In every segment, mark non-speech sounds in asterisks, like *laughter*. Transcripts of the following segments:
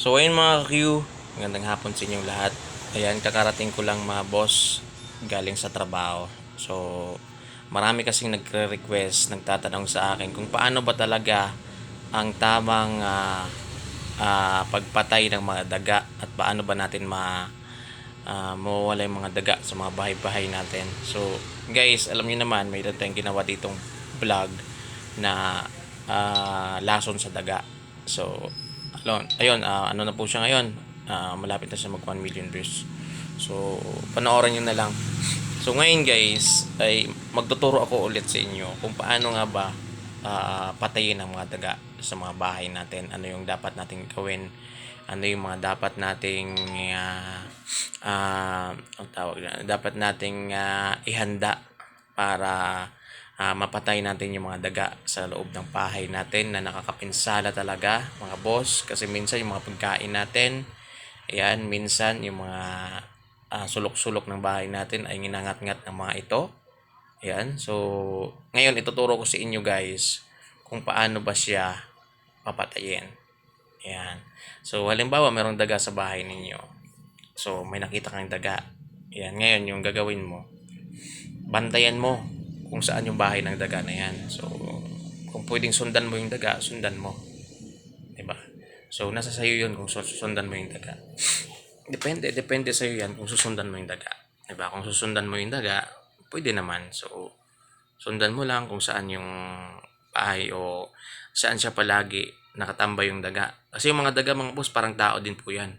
So ayun mga Q, magandang hapon sa inyong lahat. Ayan, kakarating ko lang mga boss galing sa trabaho. So marami kasing nagre-request, nagtatanong sa akin kung paano ba talaga ang tamang ah, ah, pagpatay ng mga daga at paano ba natin ma ah, mawawala yung mga daga sa mga bahay-bahay natin. So guys, alam niyo naman, mayroon tayong ginawa ditong vlog na ah, lason sa daga. So Ayun, ayun ah, ano na po siya ngayon? Ah, malapit na siya mag 1 million views. So, panoorin nyo na lang. *laughs* So, ngayon guys, ay magtuturo ako ulit sa inyo kung paano nga ba ah, patayin ang mga daga sa mga bahay natin. Ano yung dapat nating gawin. Ano yung mga dapat nating ah, ang tawag dapat nating ah, ihanda para ah, mapatay natin yung mga daga sa loob ng bahay natin na nakakapinsala talaga mga boss. Kasi minsan yung mga pagkain natin ayan minsan yung mga ah, sulok-sulok ng bahay natin ay ginangat-ngat ng mga ito. Ayan so ngayon ituturo ko sa inyo guys kung paano ba siya papatayin. Ayan. So halimbawa merong daga sa bahay ninyo. So may nakita kang daga. Ayan ngayon yung gagawin mo bantayan mo kung saan yung bahay ng daga na yan. So, kung pwedeng sundan mo yung daga, sundan mo. 'Di ba? So, nasa sayo yun kung susundan mo yung daga. Depende, depende sa'yo yan kung susundan mo yung daga. 'Di ba? Kung susundan mo yung daga, pwede naman. So, sundan mo lang kung saan yung bahay o saan siya palagi nakatambay yung daga. Kasi yung mga daga, mga boss, parang tao din po yan.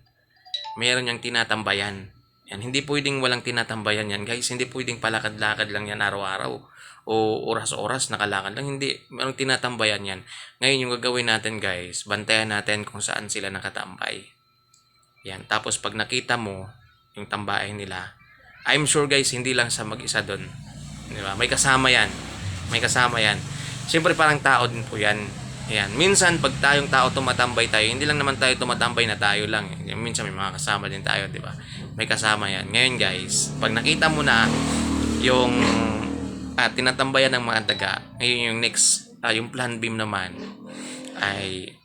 Meron niyang tinatambayan. Yan, hindi pwedeng walang tinatambayan yan, guys. Hindi pwedeng palakad-lakad lang yan araw-araw o oras-oras nakalakad lang. Hindi, merong tinatambayan yan. Ngayon, yung gagawin natin, guys, bantayan natin kung saan sila nakatambay. Yan, tapos pag nakita mo yung tambayan nila, I'm sure, guys, hindi lang sa mag-isa doon. Di ba? May kasama yan. May kasama yan. Siyempre, parang tao din po yan. Yan. Minsan, pag tayong tao tumatambay tayo, hindi lang naman tayo tumatambay na tayo lang. Minsan, may mga kasama din tayo, di ba? May kasama yan. Ngayon, guys, pag nakita mo na yung at tinatambayan ng mga daga, ngayon yung next, ah, yung plan beam naman, ay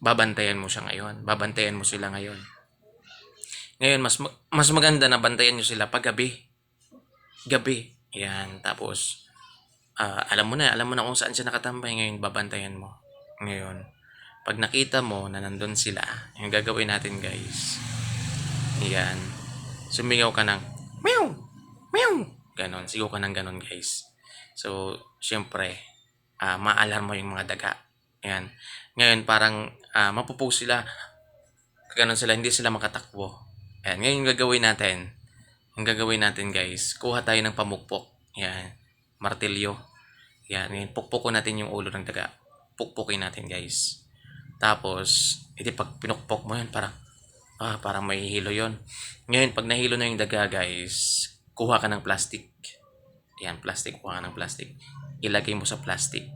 babantayan mo siya ngayon. Babantayan mo sila ngayon. Ngayon, mas ma- mas maganda na bantayan nyo sila pag gabi. Gabi. Yan. Tapos, ah, alam mo na, alam mo na kung saan siya nakatambay. Ngayon, babantayan mo. Ngayon, pag nakita mo na nandun sila, yung gagawin natin, guys. Yan. Sumigaw ka ng, meow! Meow! Ganon. Sigaw ka ng ganon, guys. So, syempre, ah maalarm mo yung mga daga. Yan. Ngayon, parang ah, mapupost sila. Ganon sila, hindi sila makatakbo. Yan. Ngayon, yung gagawin natin, yung gagawin natin, guys, kuha tayo ng pamukpok. Yan. Martilyo. Yan. Ngayon, pukpukin natin yung ulo ng daga. Pukpukin natin, guys. Tapos, iti pag pinukpok mo yan, parang, ah, parang may hilo yon Ngayon, pag nahilo na yung daga, guys, kuha ka ng plastic. Yan, plastic. Kuha ka ng plastic. Ilagay mo sa plastic.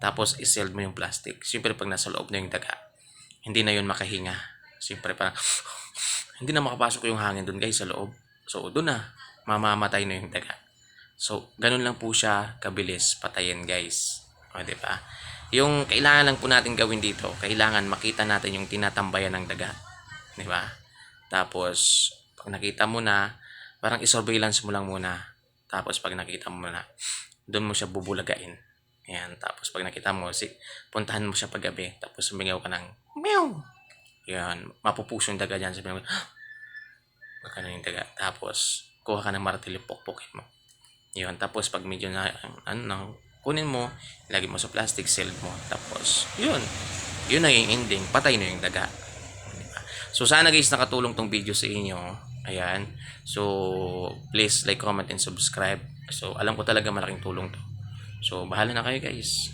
Tapos, iseld mo yung plastic. Siyempre, pag nasa loob na yung daga, hindi na yun makahinga. Siyempre, parang, *sighs* hindi na makapasok yung hangin doon, guys, sa loob. So, doon na, mamamatay na yung daga. So, ganun lang po siya kabilis patayin, guys. O, di ba? Yung kailangan lang po natin gawin dito, kailangan makita natin yung tinatambayan ng daga. Di ba? Tapos, pag nakita mo na, parang isurveillance mo lang muna. Tapos, pag nakita mo na, doon mo siya bubulagain. Yan. Tapos, pag nakita mo, si, puntahan mo siya paggabi. Tapos, sumigaw ka ng, meow! Yan. Mapupuso yung daga dyan. Sabi mo, *gasps* Magkano yung daga. Tapos, kuha ka ng martilyo, pokpokin mo. Yun. Tapos, pag medyo na, ano, na, kunin mo, ilagay mo sa plastic, seal mo. Tapos, yun. Yun na yung ending. Patay na yung daga. So, sana guys, nakatulong tong video sa inyo. Ayan. So, please like, comment, and subscribe. So, alam ko talaga malaking tulong to. So, bahala na kayo guys.